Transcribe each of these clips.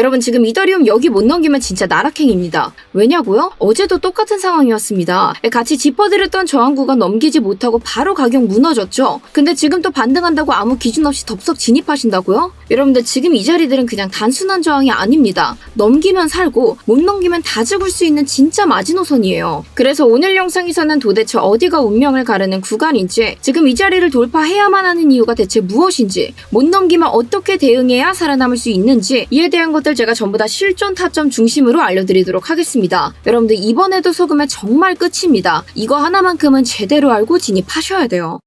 여러분 지금 이더리움 여기 못 넘기면 진짜 나락행입니다. 왜냐고요? 어제도 똑같은 상황이었습니다. 같이 짚어드렸던 저항 구간 넘기지 못하고 바로 가격 무너졌죠. 근데 지금 또 반등한다고 아무 기준 없이 덥석 진입하신다고요? 여러분들 지금 이 자리들은 그냥 단순한 저항이 아닙니다. 넘기면 살고 못 넘기면 다 죽을 수 있는 진짜 마지노선이에요. 그래서 오늘 영상에서는 도대체 어디가 운명을 가르는 구간인지 지금 이 자리를 돌파해야만 하는 이유가 대체 무엇인지 못 넘기면 어떻게 대응해야 살아남을 수 있는지 이에 대한 것들 제가 전부 다 실존 타점 중심으로 알려드리도록 하겠습니다. 여러분들 이번에도 속으면 정말 끝입니다. 이거 하나만큼은 제대로 알고 진입하셔야 돼요.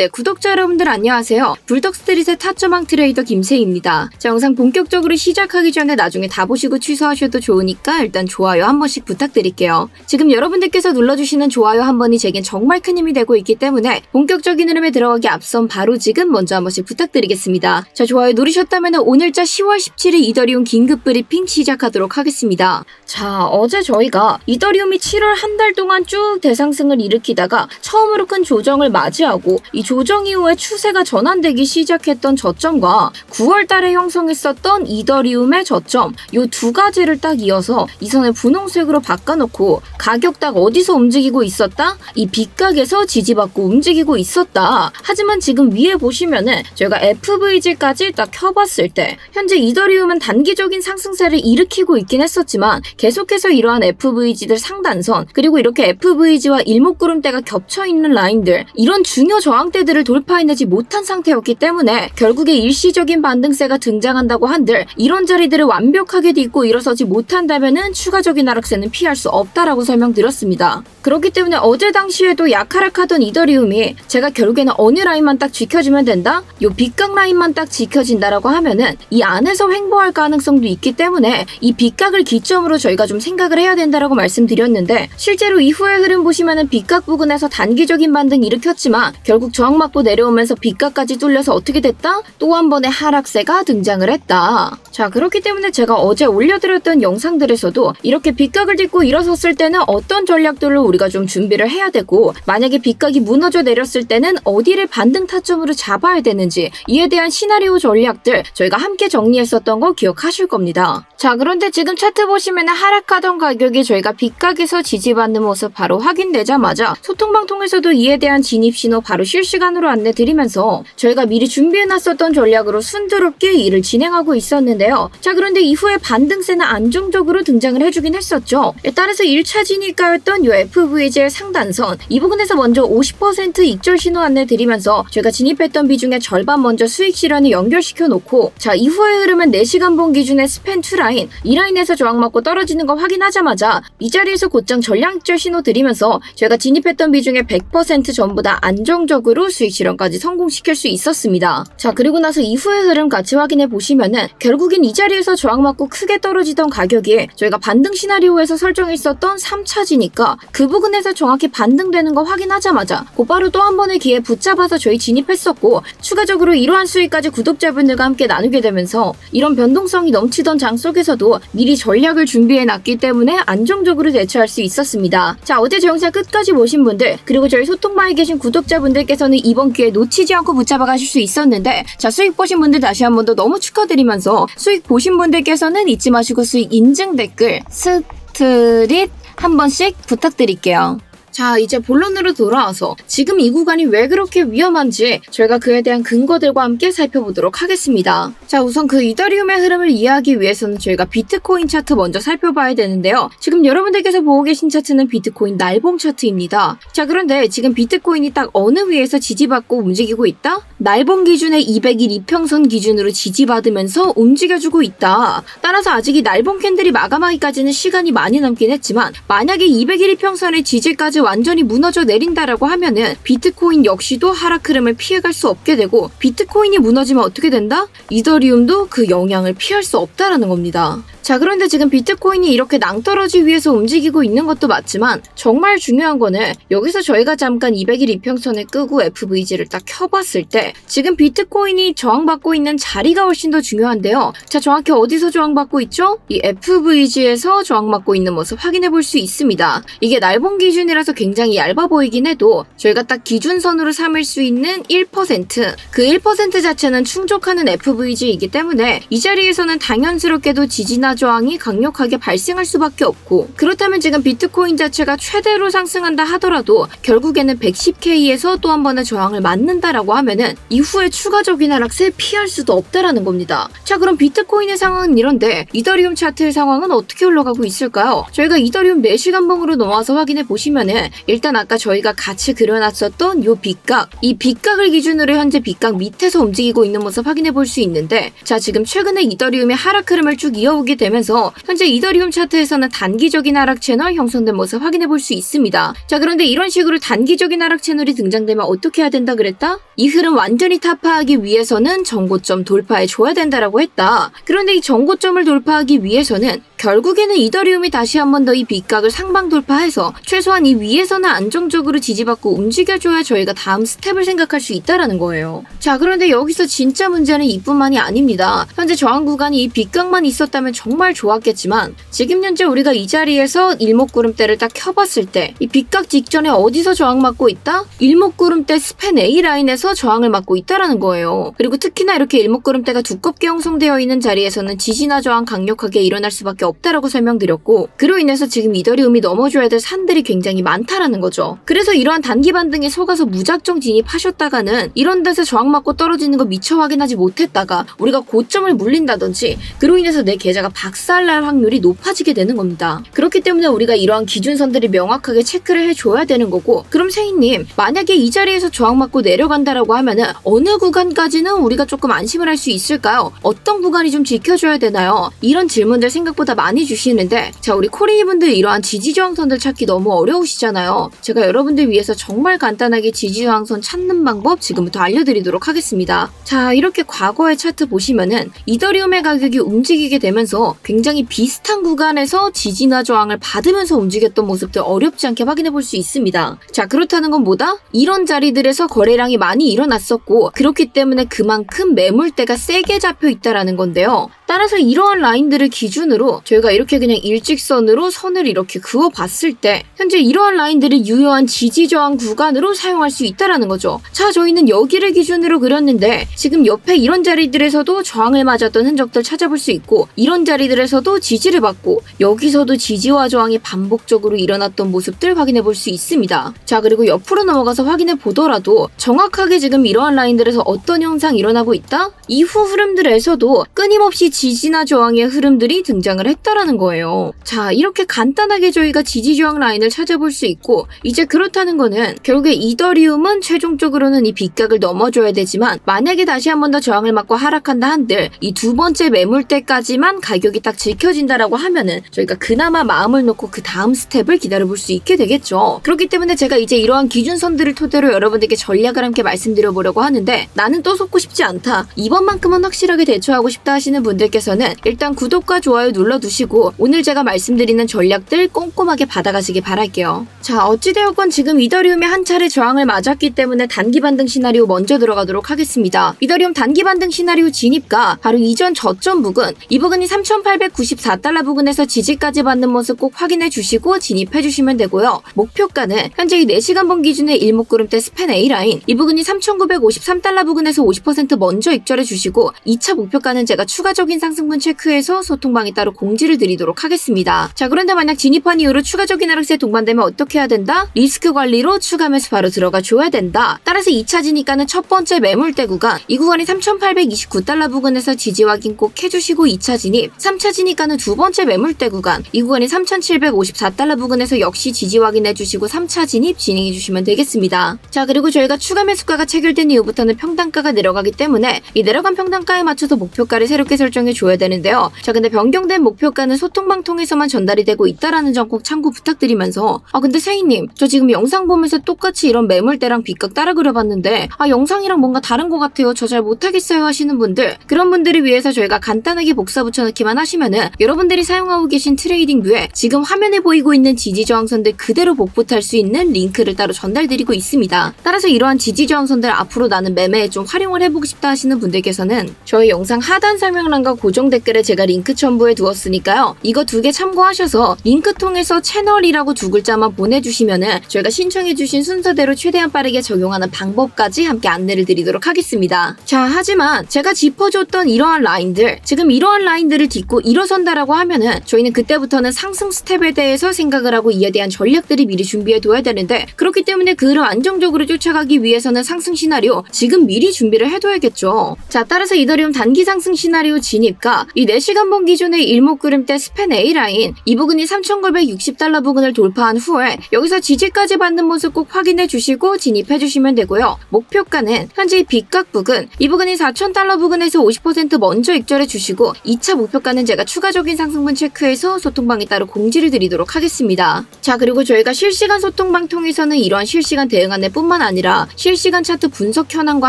네, 구독자 여러분들 안녕하세요. 불덕스트릿의 타점왕 트레이더 김세희입니다. 자, 영상 본격적으로 시작하기 전에 나중에 다 보시고 취소하셔도 좋으니까 일단 좋아요 한 번씩 부탁드릴게요. 지금 여러분들께서 눌러주시는 좋아요 한 번이 제겐 정말 큰 힘이 되고 있기 때문에 본격적인 흐름에 들어가기 앞선 바로 지금 먼저 한 번씩 부탁드리겠습니다. 자, 좋아요 누르셨다면 오늘자 10월 17일 이더리움 긴급 브리핑 시작하도록 하겠습니다. 자, 어제 저희가 이더리움이 7월 한 달 동안 쭉 대상승을 일으키다가 처음으로 큰 조정을 맞이하고 이 조정 이후에 추세가 전환되기 시작했던 저점과 9월 달에 형성했었던 이더리움의 저점 요 두 가지를 딱 이어서 이 선을 분홍색으로 바꿔놓고 가격 딱 어디서 움직이고 있었다? 이 빗각에서 지지받고 움직이고 있었다. 하지만 지금 위에 보시면은 저희가 FVG까지 딱 켜봤을 때 현재 이더리움은 단기적인 상승세를 일으키고 있긴 했었지만 계속해서 이러한 FVG들 상단선 그리고 이렇게 FVG와 일목구름대가 겹쳐 있는 라인들 이런 중요 저항대 상대들을 돌파해내지 못한 상태였기 때문에 결국에 일시적인 반등세가 등장한다고 한들 이런 자리들을 완벽하게 딛고 일어서지 못한다면은 추가적인 하락세는 피할 수 없다라고 설명드렸습니다. 그렇기 때문에 어제 당시에도 약하락하던 이더리움이 제가 결국에는 어느 라인만 딱 지켜주면 된다? 요 빗각 라인만 딱 지켜진다라고 하면은 이 안에서 횡보할 가능성도 있기 때문에 이 빗각을 기점으로 저희가 좀 생각을 해야 된다라고 말씀드렸는데 실제로 이후의 흐름 보시면은 빗각 부근에서 단기적인 반등 일으켰지만 결국 저항 맞고 내려오면서 빗각까지 뚫려서 어떻게 됐다? 또 한 번의 하락세가 등장을 했다. 자 그렇기 때문에 제가 어제 올려드렸던 영상들에서도 이렇게 빗각을 딛고 일어섰을 때는 어떤 전략들로 우리가 좀 준비를 해야 되고 만약에 빗각이 무너져 내렸을 때는 어디를 반등 타점으로 잡아야 되는지 이에 대한 시나리오 전략들 저희가 함께 정리했었던 거 기억하실 겁니다. 자 그런데 지금 차트 보시면 하락하던 가격이 저희가 빗각에서 지지받는 모습 바로 확인되자마자 소통방 통해서도 이에 대한 진입 신호 바로 실시간으로 안내 드리면서 저희가 미리 준비해놨었던 전략으로 순조롭게 일을 진행하고 있었는데 요. 자 그런데 이후에 반등세는 안정적으로 등장을 해주긴 했었죠. 따라서 1차 진입가였던 요 FVG의 상단선 이 부분에서 먼저 50% 익절 신호 안내 드리면서 저희가 진입했던 비중의 절반 먼저 수익 실현을 연결시켜 놓고 자 이후의 흐름은 4시간 본 기준의 스팬 2라인 이 라인에서 저항 맞고 떨어지는 거 확인하자마자 이 자리에서 곧장 전량 익절 신호 드리면서 저희가 진입했던 비중의 100% 전부 다 안정적으로 수익 실현까지 성공시킬 수 있었습니다. 자 그리고 나서 이후의 흐름 같이 확인해 보시면은 결국 엔 이 자리에서 저항 맞고 크게 떨어지던 가격이 저희가 반등 시나리오에서 설정했었던 3차지니까 그 부분에서 정확히 반등되는 거 확인하자마자 곧바로 또 한 번의 기회 붙잡아서 저희 진입했었고 추가적으로 이러한 수익까지 구독자분들과 함께 나누게 되면서 이런 변동성이 넘치던 장 속에서도 미리 전략을 준비해 놨기 때문에 안정적으로 대처할 수 있었습니다. 자 어제 저 영상 끝까지 보신 분들 그리고 저희 소통방에 계신 구독자분들께서는 이번 기회에 놓치지 않고 붙잡아 가실 수 있었는데 자 수익 보신 분들 다시 한 번 더 너무 축하드리면서 수익 보신 분들께서는 잊지 마시고 수익 인증 댓글 스트릿 한 번씩 부탁드릴게요. 자, 이제 본론으로 돌아와서 지금 이 구간이 왜 그렇게 위험한지 저희가 그에 대한 근거들과 함께 살펴보도록 하겠습니다. 자, 우선 그 이더리움의 흐름을 이해하기 위해서는 저희가 비트코인 차트 먼저 살펴봐야 되는데요. 지금 여러분들께서 보고 계신 차트는 비트코인 날봉 차트입니다. 자, 그런데 지금 비트코인이 딱 어느 위에서 지지받고 움직이고 있다? 날봉 기준의 200일 이평선 기준으로 지지받으면서 움직여주고 있다. 따라서 아직 이 날봉 캔들이 마감하기까지는 시간이 많이 남긴 했지만 만약에 200일 이평선의 지지까지 완전히 무너져 내린다라고 하면은 비트코인 역시도 하락 흐름을 피해갈 수 없게 되고 비트코인이 무너지면 어떻게 된다? 이더리움도 그 영향을 피할 수 없다라는 겁니다. 자, 그런데 지금 비트코인이 이렇게 낭떠러지 위에서 움직이고 있는 것도 맞지만 정말 중요한 거는 여기서 저희가 잠깐 200일 이평선을 끄고 FVG를 딱 켜봤을 때 지금 비트코인이 저항받고 있는 자리가 훨씬 더 중요한데요. 자, 정확히 어디서 저항받고 있죠? 이 FVG에서 저항받고 있는 모습 확인해 볼 수 있습니다. 이게 날봉 기준이라서 비교해서 굉장히 얇아 보이긴 해도 저희가 딱 기준선으로 삼을 수 있는 1%그 1% 자체는 충족하는 FVG이기 때문에 이 자리에서는 당연스럽게도 지지나 저항이 강력하게 발생할 수밖에 없고 그렇다면 지금 비트코인 자체가 최대로 상승한다 하더라도 결국에는 110K에서 또 한 번의 저항을 맞는다라고 하면은 이후에 추가적인 하락세 피할 수도 없다라는 겁니다. 자 그럼 비트코인의 상황은 이런데 이더리움 차트의 상황은 어떻게 흘러가고 있을까요? 저희가 이더리움 4시간 봉으로 넘어와서 확인해 보시면은 일단 아까 저희가 같이 그려놨었던 요 빗각 이 빗각을 기준으로 현재 빗각 밑에서 움직이고 있는 모습 확인해 볼 수 있는데 자 지금 최근에 이더리움의 하락 흐름을 쭉 이어오게 되면서 현재 이더리움 차트에서는 단기적인 하락 채널 형성된 모습 확인해 볼 수 있습니다. 자 그런데 이런 식으로 단기적인 하락 채널이 등장되면 어떻게 해야 된다 그랬다? 이 흐름 완전히 타파하기 위해서는 정고점 돌파해 줘야 된다라고 했다. 그런데 이 정고점을 돌파하기 위해서는 결국에는 이더리움이 다시 한 번 더 이 빗각을 상방 돌파해서 최소한 이 위에서는 안정적으로 지지받고 움직여줘야 저희가 다음 스텝을 생각할 수 있다라는 거예요. 자 그런데 여기서 진짜 문제는 이뿐만이 아닙니다. 현재 저항 구간이 이 빗각만 있었다면 정말 좋았겠지만 지금 현재 우리가 이 자리에서 일목구름대를 딱 켜봤을 때 이 빗각 직전에 어디서 저항 맞고 있다? 일목구름대 스팬 A 라인에서 저항을 맞고 있다라는 거예요. 그리고 특히나 이렇게 일목구름대가 두껍게 형성되어 있는 자리에서는 지지나 저항 강력하게 일어날 수밖에 없다라고 설명드렸고 그로 인해서 지금 이더리움이 넘어줘야 될 산들이 굉장히 많다라는 거죠. 그래서 이러한 단기 반등에 속아서 무작정 진입하셨다가는 이런 데서 저항 맞고 떨어지는 거 미처 확인하지 못했다가 우리가 고점을 물린다든지 그로 인해서 내 계좌가 박살날 확률이 높아지게 되는 겁니다. 그렇기 때문에 우리가 이러한 기준선들이 명확하게 체크를 해줘야 되는 거고 그럼 세희님 만약에 이 자리에서 저항 맞고 내려간다라고 하면은 어느 구간까지는 우리가 조금 안심을 할 수 있을까요? 어떤 구간이 좀 지켜줘야 되나요? 이런 질문들 생각보다 많이 주시는데 자 우리 코리이 분들 이러한 지지저항선들 찾기 너무 어려우시잖아요. 제가 여러분들 위해서 정말 간단하게 지지저항선 찾는 방법 지금부터 알려드리도록 하겠습니다. 자 이렇게 과거의 차트 보시면은 이더리움의 가격이 움직이게 되면서 굉장히 비슷한 구간에서 지지나 저항을 받으면서 움직였던 모습들 어렵지 않게 확인해 볼 수 있습니다. 자 그렇다는 건 뭐다? 이런 자리들에서 거래량이 많이 일어났었고 그렇기 때문에 그만큼 매물대가 세게 잡혀 있다라는 건데요. 따라서 이러한 라인들을 기준으로 저희가 이렇게 그냥 일직선으로 선을 이렇게 그어 봤을 때 현재 이러한 라인들을 유효한 지지 저항 구간으로 사용할 수 있다라는 거죠. 자, 저희는 여기를 기준으로 그렸는데 지금 옆에 이런 자리들에서도 저항을 맞았던 흔적들 찾아볼 수 있고 이런 자리들에서도 지지를 받고 여기서도 지지와 저항이 반복적으로 일어났던 모습들 확인해 볼 수 있습니다. 자, 그리고 옆으로 넘어가서 확인해 보더라도 정확하게 지금 이러한 라인들에서 어떤 현상 일어나고 있다? 이후 흐름들에서도 끊임없이 지지나 저항의 흐름들이 등장을 했다라는 거예요. 자, 이렇게 간단하게 저희가 지지 저항 라인을 찾아볼 수 있고 이제 그렇다는 거는 결국에 이더리움은 최종적으로는 이 빗각을 넘어줘야 되지만 만약에 다시 한 번 더 저항을 맞고 하락한다 한들 이 두 번째 매물대까지만 가격이 딱 지켜진다라고 하면은 저희가 그나마 마음을 놓고 그 다음 스텝을 기다려볼 수 있게 되겠죠. 그렇기 때문에 제가 이제 이러한 기준선들을 토대로 여러분들께 전략을 함께 말씀드려 보려고 하는데 나는 또 속고 싶지 않다. 이번만큼은 확실하게 대처하고 싶다 하시는 분들 께서는 일단 구독과 좋아요 눌러두시고 오늘 제가 말씀드리는 전략들 꼼꼼하게 받아가시길 바랄게요. 자, 어찌되었건 지금 이더리움이 한 차례 저항을 맞았기 때문에 단기 반등 시나리오 먼저 들어가도록 하겠습니다. 이더리움 단기 반등 시나리오 진입가 바로 이전 저점 부근 이 부근이 3,894달러 부근에서 지지까지 받는 모습 꼭 확인해 주시고 진입해 주시면 되고요. 목표가는 현재 이 4시간 번 기준의 일목구름대 스팬 A라인 이 부근이 3,953달러 부근에서 50% 먼저 입절해 주시고 2차 목표가는 제가 추가적인 상승분 체크해서 소통방에 따로 공지를 드리도록 하겠습니다. 자 그런데 만약 진입한 이후로 추가적인 하락세 동반되면 어떻게 해야 된다? 리스크 관리로 추가 매수 바로 들어가 줘야 된다. 따라서 2차 진입가는 첫 번째 매물대 구간 이 구간이 3,829달러 부근에서 지지 확인 꼭 해주시고 2차 진입 3차 진입가는 두 번째 매물대 구간 이 구간이 3,754달러 부근에서 역시 지지 확인해 주시고 3차 진입 진행해 주시면 되겠습니다. 자 그리고 저희가 추가 매수가가 체결된 이후부터는 평단가가 내려가기 때문에 이 내려간 평단가에 맞춰서 목표가를 새롭게 설정 해 줘야 되는데요. 자 근데 변경된 목표가는 소통방 통해서만 전달이 되고 있다라는 점 꼭 참고 부탁드리면서 아 근데 세희님 저 지금 영상 보면서 똑같이 이런 매물대랑 빗각 따라 그려봤는데 아 영상이랑 뭔가 다른 것 같아요. 저 잘 못하겠어요 하시는 분들 그런 분들을 위해서 저희가 간단하게 복사 붙여넣기만 하시면은 여러분들이 사용하고 계신 트레이딩 뷰에 지금 화면에 보이고 있는 지지 저항선들 그대로 복붙할 수 있는 링크를 따로 전달드리고 있습니다. 따라서 이러한 지지 저항선들 앞으로 나는 매매에 좀 활용을 해보고 싶다 하시는 분들께서는 저희 영상 하단 설명란과 영상과 고정 댓글에 제가 링크 첨부해 두었으니까요. 이거 두 개 참고하셔서 링크 통해서 채널이라고 두 글자만 보내주시면은 저희가 신청해주신 순서대로 최대한 빠르게 적용하는 방법까지 함께 안내를 드리도록 하겠습니다. 자, 하지만 제가 짚어줬던 이러한 라인들, 지금 이러한 라인들을 딛고 일어선다라고 하면은 저희는 그때부터는 상승 스텝에 대해서 생각을 하고 이에 대한 전략들이 미리 준비해 둬야 되는데 그렇기 때문에 그를 안정적으로 쫓아가기 위해서는 상승 시나리오 지금 미리 준비를 해둬야겠죠. 자, 따라서 이더리움 단기 상승 시나리오 진 입과 이 4시간 본 기준의 일목그림대 스팬 A라인 이 부분이 3,960달러 부근을 돌파한 후에 여기서 지지까지 받는 모습 꼭 확인해 주시고 진입해 주시면 되고요. 목표가는 현재 이 빗각 부근 이 부근이 4,000달러 부근에서 50% 먼저 익절해 주시고 2차 목표가는 제가 추가적인 상승분 체크해서 소통방에 따로 공지를 드리도록 하겠습니다. 자 그리고 저희가 실시간 소통방 통해서는 이러한 실시간 대응 안내뿐만 아니라 실시간 차트 분석 현황과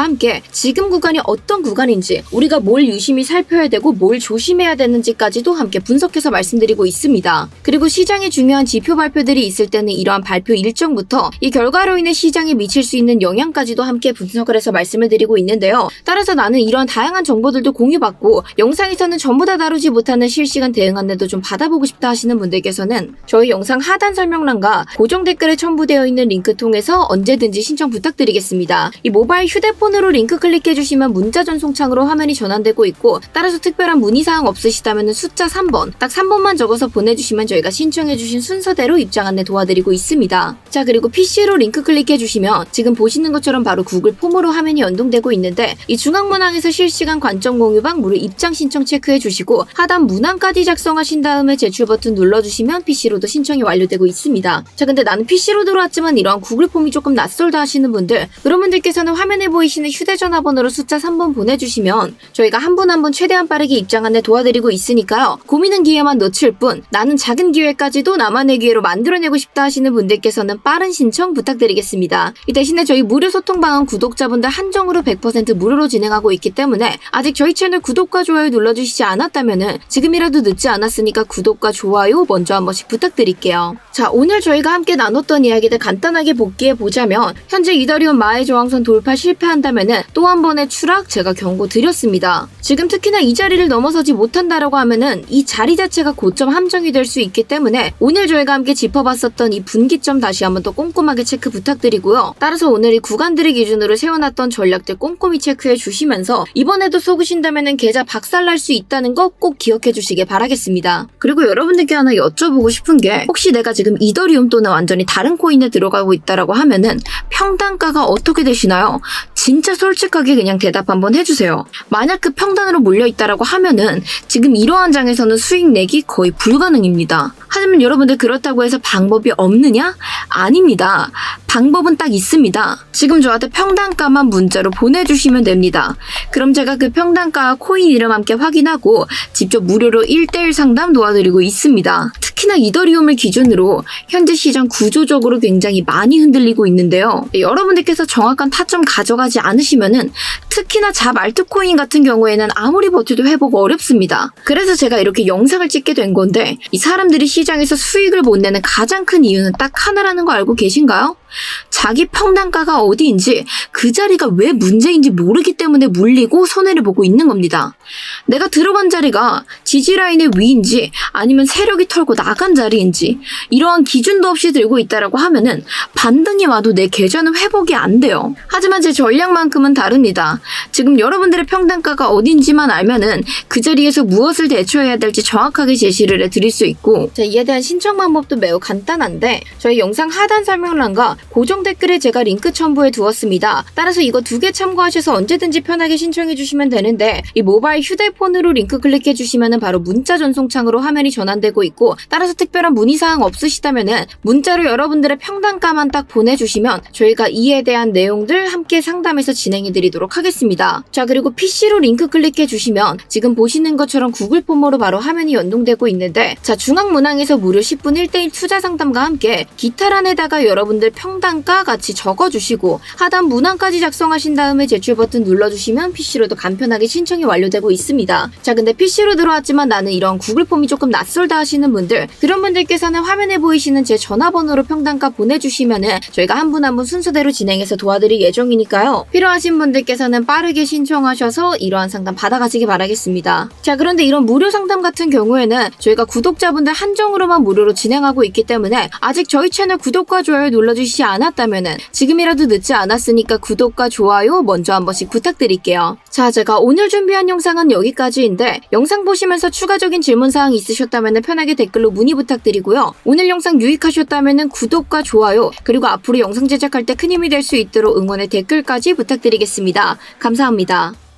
함께 지금 구간이 어떤 구간인지 우리가 뭘 유심히 살펴야 되고 뭘 조심해야 되는지까지도 함께 분석해서 말씀드리고 있습니다. 그리고 시장에 중요한 지표 발표들이 있을 때는 이러한 발표 일정부터 이 결과로 인해 시장에 미칠 수 있는 영향까지도 함께 분석을 해서 말씀을 드리고 있는데요. 따라서 나는 이런 다양한 정보들도 공유받고 영상에서는 전부 다 다루지 못하는 실시간 대응 안내도 좀 받아보고 싶다 하시는 분들께서는 저희 영상 하단 설명란과 고정 댓글에 첨부되어 있는 링크 통해서 언제든지 신청 부탁드리겠습니다. 이 모바일 휴대폰으로 링크 클릭해 주시면 문자 전송창으로 화면이 전환되고 있고 따라서 특 별한 문의사항 없으시다면 숫자 3번 딱 3번만 적어서 보내주시면 저희가 신청해 주신 순서대로 입장 안내 도와드리고 있습니다. 자 그리고 PC로 링크 클릭해 주시면 지금 보시는 것처럼 바로 구글 폼으로 화면이 연동되고 있는데 이 중앙 문항에서 실시간 관점 공유방 무료 입장 신청 체크해 주시고 하단 문항까지 작성하신 다음에 제출 버튼 눌러주시면 PC로도 신청이 완료되고 있습니다. 자 근데 나는 PC로 들어왔지만 이런 구글 폼이 조금 낯설다 하시는 분들 그런 분들께서는 화면에 보이시는 휴대전화 번호로 숫자 3번 보내주시면 저희가 한 분 한 분 최대한 빠르게 입장 안내 도와드리고 있으니까요. 고민은 기회만 놓칠 뿐 나는 작은 기회까지도 나만의 기회로 만들어내고 싶다 하시는 분들께서는 빠른 신청 부탁드리겠습니다. 이 대신에 저희 무료 소통방은 구독자분들 한정으로 100% 무료로 진행하고 있기 때문에 아직 저희 채널 구독과 좋아요 눌러주시지 않았다면은 지금이라도 늦지 않았으니까 구독과 좋아요 먼저 한 번씩 부탁드릴게요. 자 오늘 저희가 함께 나눴던 이야기들 간단하게 복기해 보자면 현재 이더리움 마의 저항선 돌파 실패한다면은 또한 번의 추락 제가 경고 드렸습니다. 지금 특히나 이 자리 를 넘어서지 못한다라고 하면은 이 자리 자체가 고점 함정이 될 수 있기 때문에 오늘 저희가 함께 짚어봤었던 이 분기점 다시 한번 더 꼼꼼하게 체크 부탁드리고요. 따라서 오늘 이 구간들을 기준으로 세워놨던 전략들 꼼꼼히 체크해 주시면서 이번에도 속으신다면은 계좌 박살날 수 있다는 거 꼭 기억해 주시길 바라겠습니다. 그리고 여러분들께 하나 여쭤보고 싶은 게 혹시 내가 지금 이더리움 또는 완전히 다른 코인에 들어가고 있다라고 하면은 평단가가 어떻게 되시나요? 진짜 솔직하게 그냥 대답 한번 해주세요. 만약 그 평단으로 몰려 있다라고 하면은 지금 이러한 장에서는 수익 내기 거의 불가능입니다. 하지만 여러분들 그렇다고 해서 방법이 없느냐? 아닙니다. 방법은 딱 있습니다. 지금 저한테 평단가만 문자로 보내주시면 됩니다. 그럼 제가 그 평단가와 코인 이름 함께 확인하고 직접 무료로 1대1 상담 도와드리고 있습니다. 특히나 이더리움을 기준으로 현재 시장 구조적으로 굉장히 많이 흔들리고 있는데요. 여러분들께서 정확한 타점 가져가지 않으시면은 특히나 잡 알트코인 같은 경우에는 아무리 버텨도 회복 어렵습니다. 그래서 제가 이렇게 영상을 찍게 된 건데 이 사람들이 시장에서 수익을 못 내는 가장 큰 이유는 딱 하나라는 거 알고 계신가요? 자기 평단가가 어디인지 그 자리가 왜 문제인지 모르기 때문에 물리고 손해를 보고 있는 겁니다. 내가 들어간 자리가 지지라인의 위인지 아니면 세력이 털고 나간 자리인지 이러한 기준도 없이 들고 있다라고 하면은 반등이 와도 내 계좌는 회복이 안 돼요. 하지만 제 전략만큼은 다릅니다. 지금 여러분들의 평단가가 어딘지만 알면은 그 자리에서 무엇을 대처해야 될지 정확하게 제시를 해드릴 수 있고 자, 이에 대한 신청 방법도 매우 간단한데 저희 영상 하단 설명란과 고정 댓글에 제가 링크 첨부해 두었습니다. 따라서 이거 두 개 참고하셔서 언제든지 편하게 신청해 주시면 되는데 이 모바일 휴대폰으로 링크 클릭해 주시면은 바로 문자 전송창으로 화면이 전환되고 있고 따라서 특별한 문의사항 없으시다면은 문자로 여러분들의 평단가만 딱 보내주시면 저희가 이에 대한 내용들 함께 상담해서 진행해 드리도록 하겠습니다. 자 그리고 PC로 링크 클릭해 주시면 지금 보시는 것처럼 구글 폼으로 바로 화면이 연동되고 있는데 자 중앙 문항에서 무료 10분 1대1 투자 상담과 함께 기타란에다가 여러분들 평 평단가 같이 적어주시고 하단 문항까지 작성하신 다음에 제출 버튼 눌러주시면 PC로도 간편하게 신청이 완료되고 있습니다. 자 근데 PC로 들어왔지만 나는 이런 구글 폼이 조금 낯설다 하시는 분들 그런 분들께서는 화면에 보이시는 제 전화번호로 평단가 보내주시면은 저희가 한 분 한 분 순서대로 진행해서 도와드릴 예정이니까요. 필요하신 분들께서는 빠르게 신청하셔서 이러한 상담 받아가시기 바라겠습니다. 자 그런데 이런 무료 상담 같은 경우에는 저희가 구독자분들 한정으로만 무료로 진행하고 있기 때문에 아직 저희 채널 구독과 좋아요 눌러주시지 않았다면은 지금이라도 늦지 않았으니까 구독과 좋아요 먼저 한 번씩 부탁드릴게요. 자 제가 오늘 준비한 영상은 여기까지인데 영상 보시면서 추가적인 질문사항 있으셨다면 편하게 댓글로 문의 부탁드리고요. 오늘 영상 유익하셨다면 구독과 좋아요 그리고 앞으로 영상 제작할 때 큰 힘이 될 수 있도록 응원의 댓글까지 부탁드리겠습니다. 감사합니다.